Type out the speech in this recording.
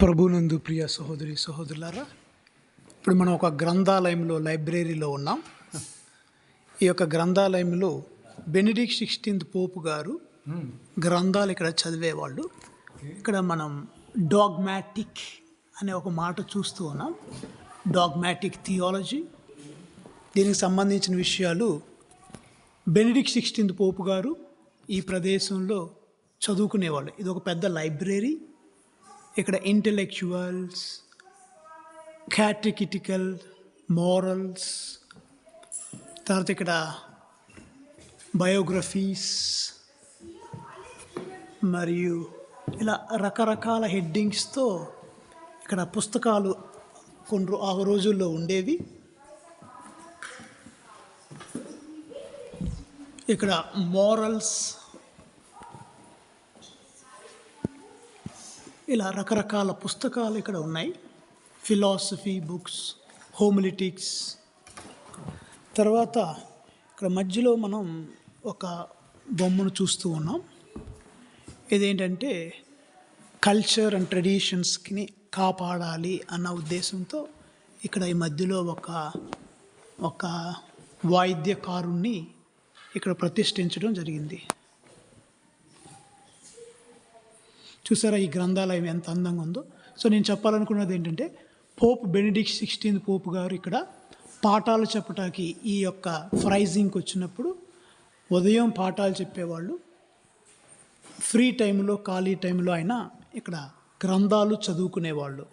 ప్రభునందు ప్రియ సహోదరి సహోదరులారా ఇప్పుడు మనం ఒక గ్రంథాలయంలో లైబ్రరీలో ఉన్నాం. ఈ యొక్క గ్రంథాలయంలో బెనిడిక్ సిక్స్టీన్త్ పోపు గారు గ్రంథాలు ఇక్కడ చదివేవాళ్ళు. ఇక్కడ మనం డాగ్మాటిక్ అనే ఒక మాట చూస్తూ ఉన్నాం. Dogmatic theology. దీనికి సంబంధించిన విషయాలు బెనిడిక్ సిక్స్టీన్త్ పోపు గారు ఈ ప్రదేశంలో చదువుకునేవాళ్ళు. ఇది ఒక పెద్ద లైబ్రరీ. ఇక్కడ ఇంటలెక్చువల్స్ క్యాటకిటికల్ మోరల్స్ తర్వాత ఇక్కడ బయోగ్రఫీస్ మరియు ఇలా రకరకాల హెడ్డింగ్స్తో ఇక్కడ పుస్తకాలు కొన్ని ఆ రోజుల్లో ఉండేవి. ఇక్కడ మోరల్స్ ఇలా రకరకాల పుస్తకాలు ఇక్కడ ఉన్నాయి. ఫిలాసఫీ బుక్స్ హోమిలిటిక్స్ తర్వాత ఇక్కడ మధ్యలో మనం ఒక బొమ్మను చూస్తూ ఉన్నాం. ఇదేంటంటే కల్చర్ అండ్ ట్రెడిషన్స్ని కాపాడాలి అన్న ఉద్దేశంతో ఇక్కడ ఈ మధ్యలో ఒక ఒక వాయిద్యకారుణ్ణి ఇక్కడ ప్రతిష్ఠించడం జరిగింది. చూసారా ఈ గ్రంథాలయం ఎంత అందంగా ఉందో? సో నేను చెప్పాలనుకున్నది ఏంటంటే పోప్ బెనిడిక్ సిక్స్టీన్త్ పోప్ గారు ఇక్కడ పాఠాలు చెప్పటానికి ఈ యొక్క ఫ్రైజింగ్కి వచ్చినప్పుడు ఉదయం పాఠాలు చెప్పేవాళ్ళు. ఫ్రీ టైంలో ఖాళీ టైంలో ఆయన ఇక్కడ గ్రంథాలు చదువుకునేవాళ్ళు.